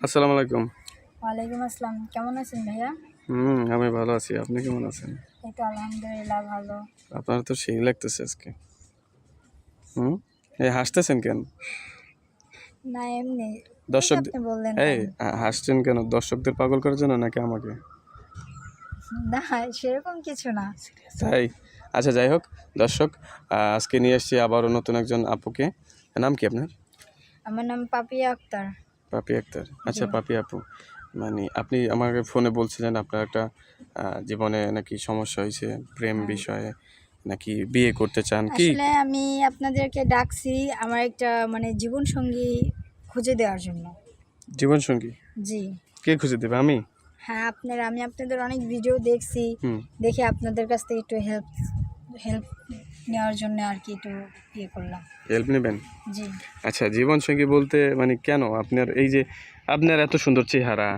আসসালামু আলাইকুম। ওয়ালাইকুম আসসালাম। কেমন আছেন ভাইয়া? হুম আমি ভালো আছি। আপনি কেমন আছেন? এই তো আলহামদুলিল্লাহ ভালো। আপনার তো সেই লাগতেছে আজকে। হুম এই হাসতেছেন কেন? না এমনি। দর্শক বললেন এই হাসছেন কেন? দর্শকদের পাগল করার জন্য নাকি আমাকে? না সেরকম কিছু না। তাই? আচ্ছা যাই হোক দর্শক আজকে নিয়ে এসেছি আবারও নতুন একজন আপুকে। নাম কি আপনার? আমার নাম পাপিয়া আক্তার। পাপি আক্তার আচ্ছা পাপি আপু মানে আপনি আমাকে ফোনে বলছিলেন আপনার একটা জীবনে নাকি সমস্যা হয়েছে প্রেম বিষয়ে নাকি বিয়ে করতে চান কি? আসলে আমি আপনাদেরকে ডাকছি আমার একটা মানে জীবন সঙ্গী খুঁজে দেওয়ার জন্য। জীবন সঙ্গী জি। কে খুঁজে দেবে আমি? হ্যাঁ আপনারা আমি আপনাদের অনেক ভিডিও দেখছি। দেখে আপনাদের কাছ থেকে একটু হেল্প হেল্প নেওয়ার জন্য আর কি একটু ইয়ে করলাম। হেল্প নেবেন? জি। আচ্ছা জীবন সঙ্গী বলতে মানে কেন আপনার এই যে আপনার এত সুন্দর চেহারা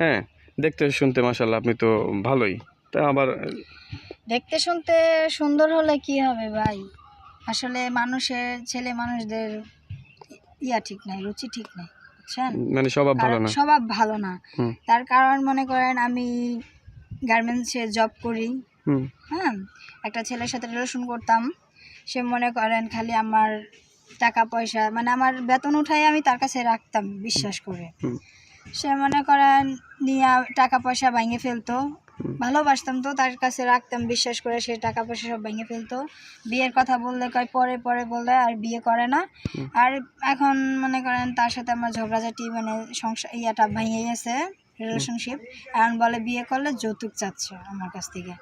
হ্যাঁ? দেখতে শুনতে মাসাল্লাহ আপনি তো ভালোই। তা আবার দেখতে শুনতে সুন্দর হলে কি হবে ভাই? আসলে মানুষের ছেলে মানুষদের ইয়া ঠিক নাই রুচি ঠিক নাই বুঝছেন? মানে স্বভাব ভালো না? স্বভাব ভালো না। তার কারণ মনে করেন আমি গার্মেন্টসে জব করি। হ্যাঁ একটা ছেলের সাথে রিলেশন করতাম। সে মনে করেন খালি আমার টাকা পয়সা মানে আমার বেতন উঠাই আমি তার কাছে রাখতাম বিশ্বাস করে। সে মনে করেন নিয়ে টাকা পয়সা ভাঙে ফেলতো। ভালোবাসতাম তো তার কাছে রাখতাম বিশ্বাস করে সে টাকা পয়সা সব ভেঙে ফেলতো। বিয়ের কথা বললে কয় পরে পরে বললে আর বিয়ে করে না। আর এখন মনে করেন তার সাথে আমার ঝগড়াঝাটি মানে সংসার ইয়াটা ভেঙে গেছে। রিলেশনশিপ এখন বলে বিয়ে করলে যৌতুক চাচ্ছে আমার কাছ থেকে।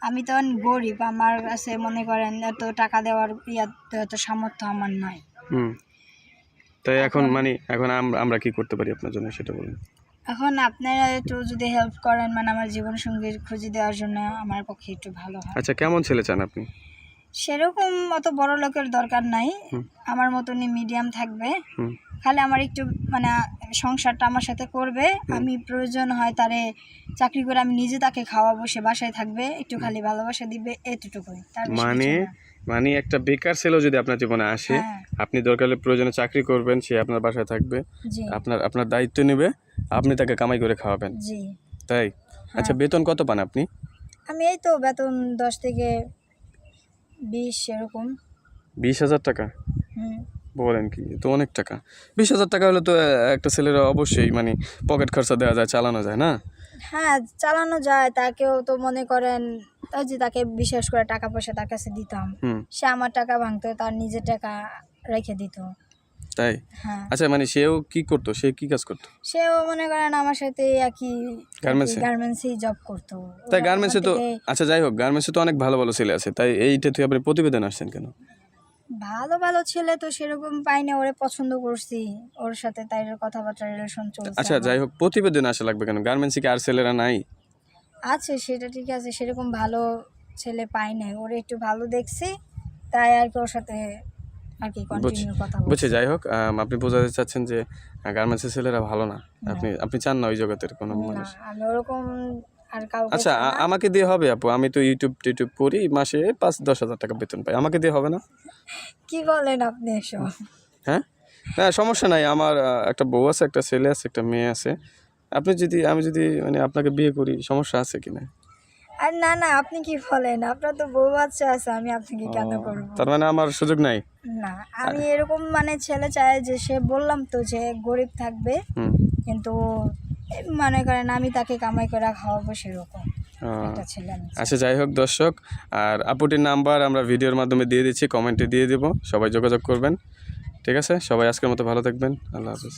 আমি তো গরিব আমার কাছে মনে করেন এত টাকা দেওয়ার ইয়া এত সামর্থ্য আমার নাই। হুম। তাই এখন মানে এখন আমরা কি করতে পারি আপনার জন্য সেটা বলুন। এখন আপনারা একটু যদি হেল্প করেন মানে আমার জীবন সঙ্গীর খুঁজে দেওয়ার জন্য আমার পক্ষে একটু ভালো হয়। আচ্ছা কেমন ছেলে চান আপনি? সেরকম অত বড় লোকের দরকার নাই। আমার মতনই মিডিয়াম থাকবে। খালি আমার একটু মানে সংসারটা আমার সাথে করবে। আমি প্রয়োজন হয় তারে চাকরি করে আমি নিজে তাকে খাওয়াবো সে বাসায় থাকবে একটু খালি ভালোবাসা দিবে এতটুকুই। মানে মানে একটা বেকার ছেলেও যদি আপনার জীবনে আসে হ্যাঁ। আপনি দরকার হলে প্রয়োজনে চাকরি করবেন সে আপনার বাসায় থাকবে আপনার আপনার দায়িত্ব নেবে আপনি তাকে কামাই করে খাওয়াবেন। জি। তাই? আচ্ছা বেতন কত পান আপনি? আমি এই তো বেতন দশ থেকে বিশ এরকম। বিশ হাজার টাকা? হুম। বলেন কি তো অনেক টাকা। বিশ হাজার টাকা হলে তো একটা ছেলের অবশ্যই মানে পকেট খরচা দেওয়া যায় চালানো যায় না? হ্যাঁ চালানো যায়। তাকেও তো মনে করেন ওই যে তাকে বিশেষ করে টাকা পয়সা তার কাছে দিতাম। সে আমার টাকা ভাঙতো তার নিজের টাকা রেখে দিত। তাই? হ্যাঁ। আচ্ছা মানে সেও কি করতো? সে কি কাজ করতো? সেও মনে করেন আমার সাথে একই এ? গার্মেন্টসেই জব করতো। তাই গার্মেন্টসে তো আচ্ছা যাই হোক গার্মেন্টসে তো অনেক ভালো ভালো ছেলে আছে। তাই এইটা তুই আপনি প্রতিবেদন আসছেন কেন? ভালো ভালো ছেলে তো সেরকম পাই না ওরে পছন্দ করছি। ওর সাথে তাই কথাবার্তা রিলেশন চলছে আচ্ছা যাই হোক প্রতিবেদন আসা লাগবে কেন? গার্মেন্টসে কি আর ছেলেরা নাই? আছে সেটা ঠিক আছে সেরকম ভালো ছেলে পাই নাই। ওরে একটু ভালো দেখছি তাই আর কি ওর সাথে আর কি কন্টিনিউ কথা বুঝছি যাই হোক আপনি বোঝাতে চাচ্ছেন যে গার্মেন্টসের ছেলেরা ভালো না। আপনি আপনি চান না ওই জগতের কোনো মানুষ। আমি ওরকম আচ্ছা। আমাকে দিয়ে হবে আপু। আমি তো ইউটিউব টিউটিউব করি মাসে পাঁচ দশ হাজার টাকা বেতন পাই। আমাকে দিয়ে হবে না? কি বলেন আপনি এসব? হ্যাঁ? না সমস্যা নাই। আমার একটা বউ আছে একটা ছেলে আছে একটা মেয়ে আছে। আপনি যদি আমি যদি মানে আপনাকে বিয়ে করি সমস্যা আছে কি না আর না না আপনি কি বলেন? আপনার তো বউ বাচ্চা আছে আমি আপনাকে কেন করব? তার মানে আমার সুযোগ নাই? না আমি এরকম মানে ছেলে চাই যে সে বললাম তো যে গরিব থাকবে কিন্তু মনে করেন আমি তাকে কামাই করে খাওয়াবো সেরকম। আচ্ছা যাই হোক দর্শক আর আপুটির নাম্বার আমরা ভিডিওর মাধ্যমে দিয়ে দিচ্ছি কমেন্টে দিয়ে দেবো সবাই যোগাযোগ করবেন। ঠিক আছে? সবাই আজকের মতো ভালো থাকবেন আল্লাহ হাফিজ।